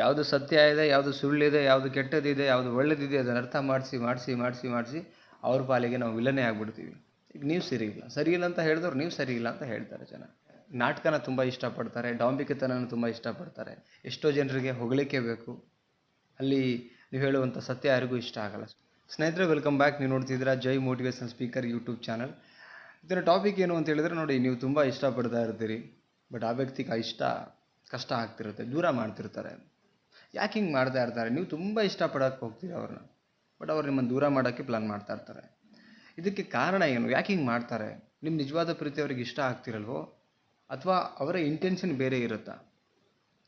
ಯಾವುದು ಸತ್ಯ ಇದೆ, ಯಾವುದು ಸುಳ್ಳಿದೆ, ಯಾವುದು ಕೆಟ್ಟದಿದೆ, ಯಾವುದು ಒಳ್ಳೆದಿದೆ ಅದನ್ನು ಅರ್ಥ ಮಾಡಿಸಿ ಮಾಡಿಸಿ ಮಾಡಿಸಿ ಮಾಡಿಸಿ ಅವ್ರ ಪಾಲಿಗೆ ನಾವು ವಿಲನೇ ಆಗ್ಬಿಡ್ತೀವಿ. ಈಗ ನೀವು ಸರಿ ಇಲ್ಲ ಸರಿ ಇಲ್ಲ ಅಂತ ಹೇಳಿದವ್ರು ನೀವು ಸರಿ ಇಲ್ಲ ಅಂತ ಹೇಳ್ತಾರೆ ಜನ. ನಾಟಕನ ತುಂಬ ಇಷ್ಟಪಡ್ತಾರೆ, ಡಾಂಬಿಕತನನ ತುಂಬ ಇಷ್ಟಪಡ್ತಾರೆ. ಎಷ್ಟೋ ಜನರಿಗೆ ಹೊಗಳಿಕೆ ಬೇಕು. ಅಲ್ಲಿ ನೀವು ಹೇಳುವಂಥ ಸತ್ಯ ಯಾರಿಗೂ ಇಷ್ಟ ಆಗಲ್ಲ. ಸ್ನೇಹಿತರೆ ವೆಲ್ಕಮ್ ಬ್ಯಾಕ್ ನೀವು ನೋಡ್ತಿದ್ದೀರಾ Jai motivation speaker YouTube channel ಇದರ ಟಾಪಿಕ್ ಏನು ಅಂತ ಹೇಳಿದ್ರೆ ನೋಡಿ, ನೀವು ತುಂಬ ಇಷ್ಟಪಡ್ತಾ ಇರ್ತೀರಿ ಬಟ್ ಆ ವ್ಯಕ್ತಿಗೆ ಇಷ್ಟ, ಕಷ್ಟ ಆಗ್ತಿರುತ್ತೆ, ದೂರ ಮಾಡ್ತಿರ್ತಾರೆ. ಯಾಕೆ ಹಿಂಗೆ ಮಾಡ್ತಾ ಇರ್ತಾರೆ? ನೀವು ತುಂಬ ಇಷ್ಟಪಡೋಕ್ಕೆ ಹೋಗ್ತೀರಿ ಅವ್ರನ್ನ. ಬಟ್ ಅವ್ರು ನಿಮ್ಮನ್ನು ದೂರ ಮಾಡೋಕ್ಕೆ ಪ್ಲ್ಯಾನ್ ಮಾಡ್ತಾ ಇರ್ತಾರೆ. ಇದಕ್ಕೆ ಕಾರಣ ಏನು? ಯಾಕೆ ಹಿಂಗೆ ಮಾಡ್ತಾರೆ? ನಿಮ್ಮ ನಿಜವಾದ ಪ್ರೀತಿ ಅವ್ರಿಗೆ ಇಷ್ಟ ಆಗ್ತಿರಲ್ವೋ? ಅಥವಾ ಅವರ ಇಂಟೆನ್ಷನ್ ಬೇರೆ ಇರುತ್ತಾ?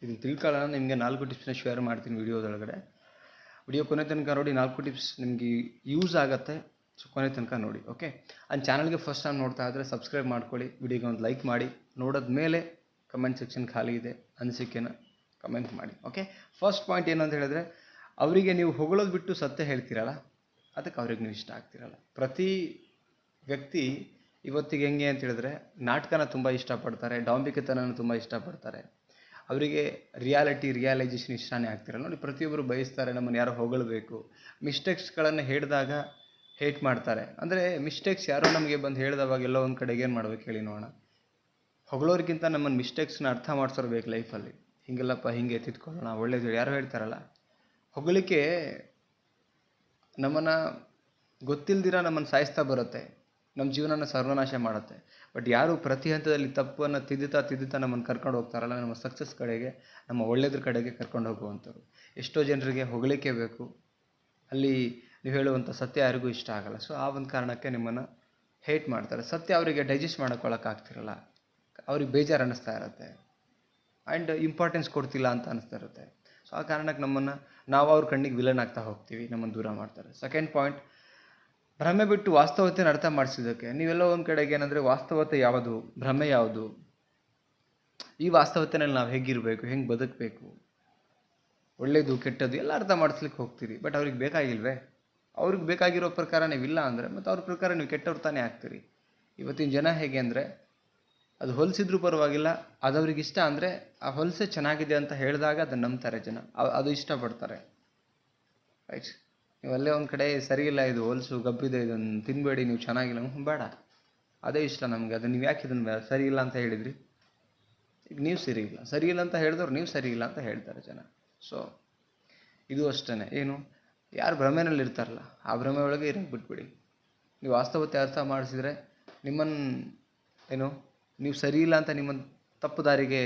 ಇದನ್ನು ತಿಳ್ಕೊಳ್ಳೋಣ, ನಿಮಗೆ ನಾಲ್ಕು ಟಿಪ್ಸ್ನ ಶೇರ್ ಮಾಡ್ತೀನಿ ವಿಡಿಯೋದೊಳಗಡೆ. ವಿಡಿಯೋ ಕೊನೆ ತನಕ ನೋಡಿ, ನಾಲ್ಕು ಟಿಪ್ಸ್ ನಿಮಗೆ ಯೂಸ್ ಆಗುತ್ತೆ. ಸೊ ಕೊನೆ ತನಕ ನೋಡಿ ಓಕೆ ಆ್ಯಂಡ್ ಚಾನಲ್ಗೆ ಫಸ್ಟ್ ಟೈಮ್ ನೋಡ್ತಾ ಇದ್ದರೆ ಸಬ್ಸ್ಕ್ರೈಬ್ ಮಾಡ್ಕೊಳ್ಳಿ. ವಿಡಿಯೋಗೆ ಒಂದು ಲೈಕ್ ಮಾಡಿ. ನೋಡಿದ ಮೇಲೆ ಕಮೆಂಟ್ ಸೆಕ್ಷನ್ ಖಾಲಿ ಇದೆ. ಅನಿಸಿಕೆನ ಕಮೆಂಟ್ ಮಾಡಿ ಓಕೆ ಫಸ್ಟ್ ಪಾಯಿಂಟ್ ಏನು ಅಂತ ಹೇಳಿದ್ರೆ, ಅವರಿಗೆ ನೀವು ಹೊಗಳೋದು ಬಿಟ್ಟು ಸತ್ಯ ಹೇಳ್ತೀರಲ್ಲ, ಅದಕ್ಕೆ ಅವ್ರಿಗೆ ನೀವು ಇಷ್ಟ ಆಗ್ತಿರಲ್ಲ. ಪ್ರತಿ ವ್ಯಕ್ತಿ ಇವತ್ತಿಗೆ ಹೆಂಗೆ ಅಂತ ಹೇಳಿದ್ರೆ, ನಾಟಕನ ತುಂಬ ಇಷ್ಟಪಡ್ತಾರೆ, ಡಾಂಬಿಕತನನ ತುಂಬ ಇಷ್ಟಪಡ್ತಾರೆ. ಅವರಿಗೆ ರಿಯಾಲಿಟಿ ರಿಯಾಲೈಜೇಷನ್ ಇಷ್ಟನೇ ಆಗ್ತಿರಲ್ಲ. ನೋಡಿ ಪ್ರತಿಯೊಬ್ಬರು ಬಯಸ್ತಾರೆ, ನಮ್ಮನ್ನು ಯಾರೋ ಹೊಗಳಬೇಕು. ಮಿಸ್ಟೇಕ್ಸ್ಗಳನ್ನು ಹೇಳಿದಾಗ ಹೇಟ್ ಮಾಡ್ತಾರೆ. ಅಂದರೆ ಮಿಸ್ಟೇಕ್ಸ್ ಯಾರೋ ನಮಗೆ ಬಂದು ಹೇಳಿದವಾಗ ಎಲ್ಲೋ ಒಂದು ಕಡೆಗೆ ಏನು ಮಾಡ್ಬೇಕು ಹೇಳಿ ನೋಡೋಣ. ಹೊಗಳೋರಿಗಿಂತ ನಮ್ಮನ್ನು ಮಿಸ್ಟೇಕ್ಸ್ನ ಅರ್ಥ ಮಾಡಿಸೋರ್ಬೇಕು ಲೈಫಲ್ಲಿ ಹಿಂಗೆಲ್ಲಪ್ಪ, ಹಿಂಗೆ ಎತ್ತಿಟ್ಕೊಳ್ಳೋಣ, ಒಳ್ಳೇದು ಯಾರೋ ಹೇಳ್ತಾರಲ್ಲ, ಹೊಗಳಿಕೆ ನಮ್ಮನ್ನು ಗೊತ್ತಿಲ್ದಿರ ನಮ್ಮನ್ನು ಸಾಯಿಸ್ತಾ ಬರುತ್ತೆ. ನಮ್ಮ ಜೀವನನ ಸರ್ವನಾಶ ಮಾಡುತ್ತೆ. ಬಟ್ ಯಾರು ಪ್ರತಿ ಹಂತದಲ್ಲಿ ತಪ್ಪನ್ನು ತಿದ್ದುತ್ತಾ ತಿದ್ದುತ್ತಾ ನಮ್ಮನ್ನು ಕರ್ಕೊಂಡು ಹೋಗ್ತಾರಲ್ಲ, ನಮ್ಮ ಸಕ್ಸಸ್ ಕಡೆಗೆ, ನಮ್ಮ ಒಳ್ಳೆಯದ್ರ ಕಡೆಗೆ ಕರ್ಕೊಂಡು ಹೋಗುವಂಥವ್ರು. ಎಷ್ಟೋ ಜನರಿಗೆ ಹೊಗಳಿಕೆ ಬೇಕು. ಅಲ್ಲಿ ನೀವು ಹೇಳುವಂಥ ಸತ್ಯ ಯಾರಿಗೂ ಇಷ್ಟ ಆಗಲ್ಲ. ಸೊ ಆ ಒಂದು ಕಾರಣಕ್ಕೆ ನಿಮ್ಮನ್ನು ಹೇಟ್ ಮಾಡ್ತಾರೆ. ಸತ್ಯ ಅವರಿಗೆ ಡೈಜೆಸ್ಟ್ ಮಾಡ್ಕೊಳ್ಳೋಕ್ಕಾಗ್ತಿರಲ್ಲ ಅವ್ರಿಗೆ ಬೇಜಾರು ಅನ್ನಿಸ್ತಾ ಇರುತ್ತೆ. ಆ್ಯಂಡ್ ಇಂಪಾರ್ಟೆನ್ಸ್ ಕೊಡ್ತಿಲ್ಲ ಅಂತ ಅನಿಸ್ತಾ ಇರುತ್ತೆ. ಸೊ ಆ ಕಾರಣಕ್ಕೆ ನಮ್ಮನ್ನು ನಾವು ಅವ್ರ ಕಣ್ಣಿಗೆ ವಿಲನ್ ಆಗ್ತಾ ಹೋಗ್ತೀವಿ, ನಮ್ಮನ್ನು ದೂರ ಮಾಡ್ತಾರೆ. ಸೆಕೆಂಡ್ ಪಾಯಿಂಟ್ ಭ್ರಮೆ ಬಿಟ್ಟು ವಾಸ್ತವತೆಯನ್ನು ಅರ್ಥ ಮಾಡಿಸಿದ್ದಕ್ಕೆ, ನೀವೆಲ್ಲ ಒಂದು ಕಡೆಗೆ ಏನಂದರೆ ವಾಸ್ತವತೆ ಯಾವುದು, ಭ್ರಮೆ ಯಾವುದು? ಈ ವಾಸ್ತವತೆನಲ್ಲಿ ನಾವು ಹೇಗಿರಬೇಕು, ಹೆಂಗೆ ಬದುಕಬೇಕು? ಒಳ್ಳೆಯದು ಕೆಟ್ಟದ್ದು ಎಲ್ಲ ಅರ್ಥ ಮಾಡಿಸ್ಲಿಕ್ಕೆ ಹೋಗ್ತೀರಿ. ಬಟ್ ಅವ್ರಿಗೆ ಬೇಕಾಗಿಲ್ವೇ? ಅವ್ರಿಗೆ ಬೇಕಾಗಿರೋ ಪ್ರಕಾರ ನೀವಿಲ್ಲ ಅಂದರೆ, ಮತ್ತು ಅವ್ರ ಪ್ರಕಾರ ನೀವು ಕೆಟ್ಟವ್ರು ತಾನೇ ಆಗ್ತೀರಿ. ಇವತ್ತಿನ ಜನ ಹೇಗೆ ಅಂದರೆ ಅದು ಹೊಲಿಸಿದ್ರೂ ಪರವಾಗಿಲ್ಲ. ಅದವ್ರಿಗೆ ಇಷ್ಟ ಅಂದರೆ ಆ ಹೊಲಸೆ ಚೆನ್ನಾಗಿದೆ ಅಂತ ಹೇಳಿದಾಗ ಅದನ್ನು ನಂಬ್ತಾರೆ ಜನ. ಅದು ಇಷ್ಟಪಡ್ತಾರೆ. ರೈಟ್ ನೀವು ಅಲ್ಲೇ ಒಂದು ಕಡೆ ಸರಿ ಇಲ್ಲ ಇದು ಹೊಲಸು, ಗಬ್ಬಿದೆ ಇದನ್ನು ತಿನ್ನಬೇಡಿ ನೀವು ಚೆನ್ನಾಗಿಲ್ಲ. ಬೇಡ. ಅದೇ ಇಷ್ಟ ನಮಗೆ. ಅದು ನೀವು ಯಾಕೆ ಇದನ್ನು ಸರಿ ಇಲ್ಲ ಅಂತ ಹೇಳಿದ್ರಿ? ಈಗ ನೀವು ಸರಿ ಇಲ್ಲ. ಸರಿ ಇಲ್ಲ ಅಂತ ಹೇಳಿದವ್ರು ನೀವು ಸರಿ ಇಲ್ಲ ಅಂತ ಹೇಳ್ತಾರೆ ಜನ. ಸೊ ಇದು ಅಷ್ಟೇ ಏನು? ಯಾರು ಭ್ರಮೆನಲ್ಲಿ ಇರ್ತಾರಲ್ಲ, ಆ ಭ್ರಮೆ ಒಳಗೆ ಇರೋಕ್ಕೆ ಬಿಟ್ಬಿಡಿ. ನೀವು ವಾಸ್ತವತೆ ಅರ್ಥ ಮಾಡಿಸಿದ್ರೆ ನಿಮ್ಮನ್ನು ಏನು? ನೀವು ಸರಿ ಇಲ್ಲ ಅಂತ ನಿಮ್ಮನ್ನು ತಪ್ಪು ದಾರಿಗೆ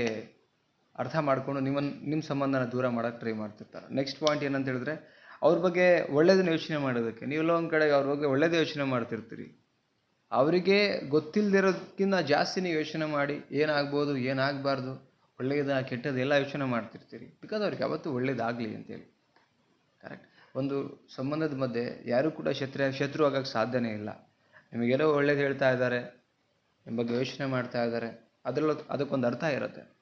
ಅರ್ಥ ಮಾಡಿಕೊಂಡು ನಿಮ್ಮನ್ನು ನಿಮ್ಮ ಸಂಬಂಧನ ದೂರ ಮಾಡೋಕ್ಕೆ ಟ್ರೈ ಮಾಡ್ತಿರ್ತಾರೆ. ನೆಕ್ಸ್ಟ್ ಪಾಯಿಂಟ್ ಏನಂತ ಹೇಳಿದ್ರೆ, ಅವ್ರ ಬಗ್ಗೆ ಒಳ್ಳೇದನ್ನ ಯೋಚನೆ ಮಾಡೋದಕ್ಕೆ. ನೀವೆಲ್ಲ ಒಂದು ಕಡೆಗೆ ಅವ್ರ ಬಗ್ಗೆ ಒಳ್ಳೇದು ಯೋಚನೆ ಮಾಡ್ತಿರ್ತೀರಿ. ಅವರಿಗೆ ಗೊತ್ತಿಲ್ಲದಿರೋದಕ್ಕಿಂತ ಜಾಸ್ತಿ ನೀವು ಯೋಚನೆ ಮಾಡಿ, ಏನಾಗ್ಬೋದು, ಏನಾಗಬಾರ್ದು ಒಳ್ಳೆಯದ ಕೆಟ್ಟದ್ದು ಎಲ್ಲ ಯೋಚನೆ ಮಾಡ್ತಿರ್ತೀರಿ. ಬಿಕಾಸ್ ಅವ್ರಿಗೆ ಯಾವತ್ತೂ ಒಳ್ಳೇದಾಗಲಿ ಅಂತೇಳಿ. ಕರೆಕ್ಟ್ ಒಂದು ಸಂಬಂಧದ ಮಧ್ಯೆ ಯಾರೂ ಕೂಡ ಶತ್ರು ಶತ್ರು ಆಗೋಕ್ಕೆ ಸಾಧ್ಯನೇ ಇಲ್ಲ. ನಿಮಗೆಲ್ಲೋ ಒಳ್ಳೇದು ಹೇಳ್ತಾ ಇದ್ದಾರೆ. ಬಗ್ಗೆ ಯೋಚನೆ ಮಾಡ್ತಾ ಇದ್ದಾರೆ. ಅದರಲ್ಲೂ ಅದಕ್ಕೊಂದು ಅರ್ಥ ಇರುತ್ತೆ.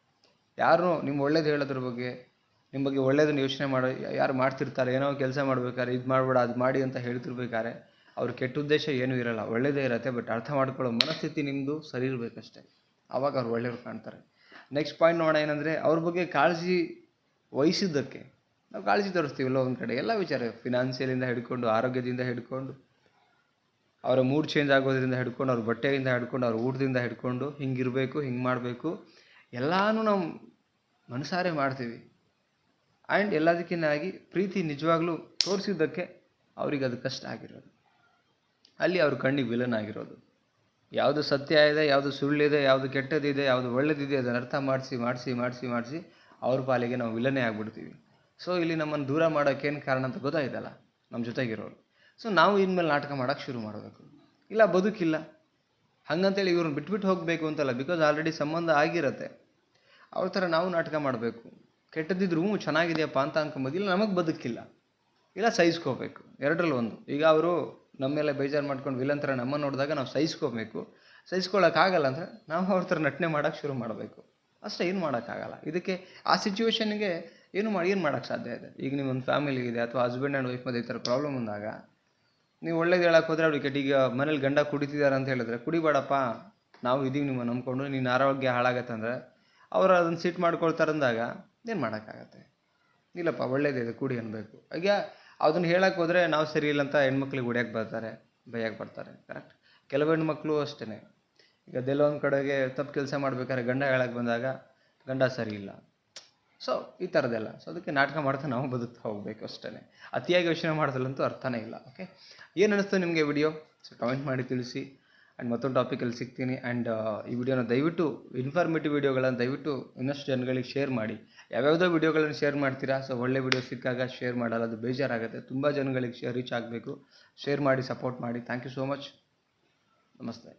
ಯಾರು ನಿಮ್ಮ ಒಳ್ಳೇದು ಹೇಳೋದ್ರ ಬಗ್ಗೆ ನಿಮ್ಮ ಬಗ್ಗೆ ಒಳ್ಳೇದನ್ನು ಯೋಚನೆ ಮಾಡೋ, ಯಾರು ಮಾಡ್ತಿರ್ತಾರೆ, ಏನೋ ಕೆಲಸ ಮಾಡ್ಬೇಕಾದ್ರೆ ಇದು ಮಾಡಬೇಡ, ಅದು ಮಾಡಿ ಅಂತ ಹೇಳ್ತಿರ್ಬೇಕಾದ್ರೆ ಅವ್ರ ಕೆಟ್ಟ ಉದ್ದೇಶ ಏನೂ ಇರಲ್ಲ. ಒಳ್ಳೇದೇ ಇರುತ್ತೆ, ಬಟ್ ಅರ್ಥ ಮಾಡ್ಕೊಳ್ಳೋ ಮನಸ್ಥಿತಿ ನಿಮ್ಮದು ಸರಿ ಇರಬೇಕಷ್ಟೇ. ಆವಾಗ ಅವ್ರು ಒಳ್ಳೆಯವ್ರು ಕಾಣ್ತಾರೆ. ನೆಕ್ಸ್ಟ್ ಪಾಯಿಂಟ್ ನೋಡೋಣ ಏನಂದರೆ ಅವ್ರ ಬಗ್ಗೆ ಕಾಳಜಿ ವಹಿಸಿದ್ದಕ್ಕೆ, ನಾವು ಕಾಳಜಿ ತೋರಿಸ್ತೀವಲ್ಲ ಒಂದು ಕಡೆ, ಎಲ್ಲ ವಿಚಾರ ಫಿನಾನ್ಸಿಯಲಿಂದ ಹಿಡ್ಕೊಂಡು, ಆರೋಗ್ಯದಿಂದ ಹಿಡ್ಕೊಂಡು ಅವರ ಮೂಡ್ ಚೇಂಜ್ ಆಗೋದ್ರಿಂದ ಹಿಡ್ಕೊಂಡು, ಅವ್ರ ಬಟ್ಟೆಯಿಂದ ಹಿಡ್ಕೊಂಡು, ಅವ್ರ ಊಟದಿಂದ ಹಿಡ್ಕೊಂಡು ಹಿಂಗಿರಬೇಕು, ಹಿಂಗೆ ಮಾಡಬೇಕು. ಎಲ್ಲನೂ ನಾವು ಮನಸಾರೆ ಮಾಡ್ತೀವಿ. ಆ್ಯಂಡ್ ಎಲ್ಲದಕ್ಕಿನ್ನಾಗಿ ಪ್ರೀತಿ ನಿಜವಾಗ್ಲೂ ತೋರಿಸಿದ್ದಕ್ಕೆ ಅವ್ರಿಗೆ ಅದು ಕಷ್ಟ ಆಗಿರೋದು. ಅಲ್ಲಿ ಅವ್ರ ಕಣ್ಣಿಗೆ ವಿಲನ್ ಆಗಿರೋದು. ಯಾವುದು ಸತ್ಯ ಇದೆ, ಯಾವುದು ಸುಳ್ಳಿದೆ, ಯಾವುದು ಕೆಟ್ಟದಿದೆ, ಯಾವುದು ಒಳ್ಳೆದಿದೆ ಅದನ್ನು ಅರ್ಥ ಮಾಡಿಸಿ ಮಾಡಿಸಿ ಮಾಡಿಸಿ ಮಾಡಿಸಿ ಅವ್ರ ಪಾಲಿಗೆ ನಾವು ವಿಲನೇ ಆಗ್ಬಿಡ್ತೀವಿ. ಸೊ ಇಲ್ಲಿ ನಮ್ಮನ್ನು ದೂರ ಮಾಡೋಕ್ಕೇನು ಕಾರಣ ಅಂತ ಗೊತ್ತಾಯ್ತಲ್ಲ? ನಮ್ಮ ಜೊತೆಗಿರೋರು. ಸೊ ನಾವು ಇನ್ಮೇಲೆ ನಾಟಕ ಮಾಡೋಕ್ಕೆ ಶುರು ಮಾಡಬೇಕು. ಇಲ್ಲ, ಬದುಕಿಲ್ಲ. ಹಂಗಂತೇಳಿ ಇವ್ರನ್ನ ಬಿಟ್ಬಿಟ್ಟು ಹೋಗಬೇಕು ಅಂತಲ್ಲ ಬಿಕಾಸ್ ಆಲ್ರೆಡಿ ಸಂಬಂಧ ಆಗಿರತ್ತೆ. ಅವ್ರ ಥರ ನಾವು ನಾಟಕ ಮಾಡಬೇಕು. ಕೆಟ್ಟದಿದ್ರು ಚೆನ್ನಾಗಿದೆಯಪ್ಪ ಅಂತ ಅನ್ಕೊಂಬೋದು. ಇಲ್ಲ, ನಮಗೆ ಬದುಕಿಲ್ಲ. ಇಲ್ಲ, ಸಹಿಸ್ಕೋಬೇಕು. ಎರಡರಲ್ಲಿ ಒಂದು. ಈಗ ಅವರು ನಮ್ಮ ಮೇಲೆ ಬೇಜಾರು ಮಾಡ್ಕೊಂಡು ವಿಲನ್ ಥರ ನಮ್ಮನ್ನು ನೋಡಿದಾಗ ನಾವು ಸಹಿಸ್ಕೋಬೇಕು. ಸಹಿಸ್ಕೊಳ್ಳೋಕ್ಕಾಗಲ್ಲ ಅಂದರೆ ನಾವು ಅವ್ರ ಥರ ನಟನೆ ಮಾಡೋಕ್ಕೆ ಶುರು ಮಾಡಬೇಕು. ಅಷ್ಟೇ, ಏನು ಮಾಡೋಕ್ಕಾಗಲ್ಲ ಇದಕ್ಕೆ ಆ ಸಿಚುವೇಶನ್ಗೆ ಏನು ಮಾಡಿ ಏನು ಮಾಡೋಕ್ಕೆ ಸಾಧ್ಯ ಇದೆ? ಈಗ ನಿಮ್ಮೊಂದು ಫ್ಯಾಮಿಲಿ ಇದೆ, ಅಥವಾ ಹಸ್ಬೆಂಡ್ ಆ್ಯಂಡ್ ವೈಫ್ ಮಧ್ಯೆ ಈ ಥರ ಪ್ರಾಬ್ಲಮ್ ಬಂದಾಗ ನೀವು ಒಳ್ಳೇದು ಹೇಳಕ್ಕೆ ಹೋದ್ರೆ ಅವ್ರಿಗೆ ಕೆಟ್ಟ ಈಗ ಮನೇಲಿ ಗಂಡ ಕುಡಿತಿದ್ದಾರೆ ಅಂತ ಹೇಳಿದ್ರೆ, ಕುಡಿಬೇಡಪ್ಪ, ನಾವು ಇದೀವಿ ನಿಮ್ಮ ನಂಬ್ಕೊಂಡು, ನಿನ್ನ ಆರೋಗ್ಯ ಹಾಳಾಗತ್ತೆ ಅಂದರೆ ಅವರು ಅದನ್ನು ಸಿಟ್ಟು ಮಾಡ್ಕೊಳ್ತಾರೆ ಅಂದಾಗ ಏನು ಮಾಡೋಕ್ಕಾಗತ್ತೆ? ಇಲ್ಲಪ್ಪ ಒಳ್ಳೇದಿದೆ ಕುಡಿ ಅನ್ನಬೇಕು ಈಗ ಅದನ್ನು ಹೇಳಕ್ಕೆ ಹೋದರೆ ನಾವು ಸರಿ ಇಲ್ಲ ಅಂತ ಹೆಣ್ಮಕ್ಳಿಗೆ ಹೊಡ್ಯಕ್ಕೆ ಬರ್ತಾರೆ ಬೈಯಕ್ಕೆ ಬರ್ತಾರೆ ಕರೆಕ್ಟ್ ಕೆಲವು ಹೆಣ್ಮಕ್ಳು ಅಷ್ಟೇ ಈಗ ದೆಲ್ಲ ಒಂದು ಕಡೆಗೆ ತಪ್ಪು ಕೆಲಸ ಮಾಡ್ಬೇಕಾದ್ರೆ ಗಂಡ ಹೇಳಕ್ಕೆ ಬಂದಾಗ ಗಂಡ ಸರಿ ಇಲ್ಲ. ಸೊ ಈ ಥರದ್ದೆಲ್ಲ ಸೊ ಅದಕ್ಕೆ ನಾಟಕ ಮಾಡ್ತಾ ನಾವು ಬದುಕ್ತಾ ಹೋಗಬೇಕು ಅಷ್ಟೇ ಅತಿಯಾಗಿ ಯೋಚನೆ ಮಾಡೋದ್ರಲ್ಲಂತೂ ಅರ್ಥನೇ ಇಲ್ಲ ಓಕೆ ಏನು ಅನಿಸ್ತು ನಿಮಗೆ ವಿಡಿಯೋ ಸೊ ಕಮೆಂಟ್ ಮಾಡಿ ತಿಳಿಸಿ. ಆ್ಯಂಡ್ ಮತ್ತೊಂದು ಟಾಪಿಕಲ್ಲಿ ಸಿಗ್ತೀನಿ. ಆ್ಯಂಡ್ ಈ ವಿಡಿಯೋನ ದಯವಿಟ್ಟು ಇನ್ಫಾರ್ಮೇಟಿವ್ ವಿಡಿಯೋಗಳನ್ನು ದಯವಿಟ್ಟು ಇನ್ನಷ್ಟು ಜನಗಳಿಗೆ ಶೇರ್ ಮಾಡಿ. ಯಾವ್ಯಾವುದೋ ವಿಡಿಯೋಗಳನ್ನು ಶೇರ್ ಮಾಡ್ತೀರಾ? ಸೊ ಒಳ್ಳೆ ವಿಡಿಯೋ ಸಿಕ್ಕಾಗ ಶೇರ್ ಮಾಡಲ್ಲ. ಅದು ಬೇಜಾರಾಗುತ್ತೆ. ತುಂಬ ಜನಗಳಿಗೆ ಶೇರ್ ರೀಚ್ ಆಗಬೇಕು. ಶೇರ್ ಮಾಡಿ ಸಪೋರ್ಟ್ ಮಾಡಿ. ಥ್ಯಾಂಕ್ ಯು ಸೋ ಮಚ್ ನಮಸ್ತೆ.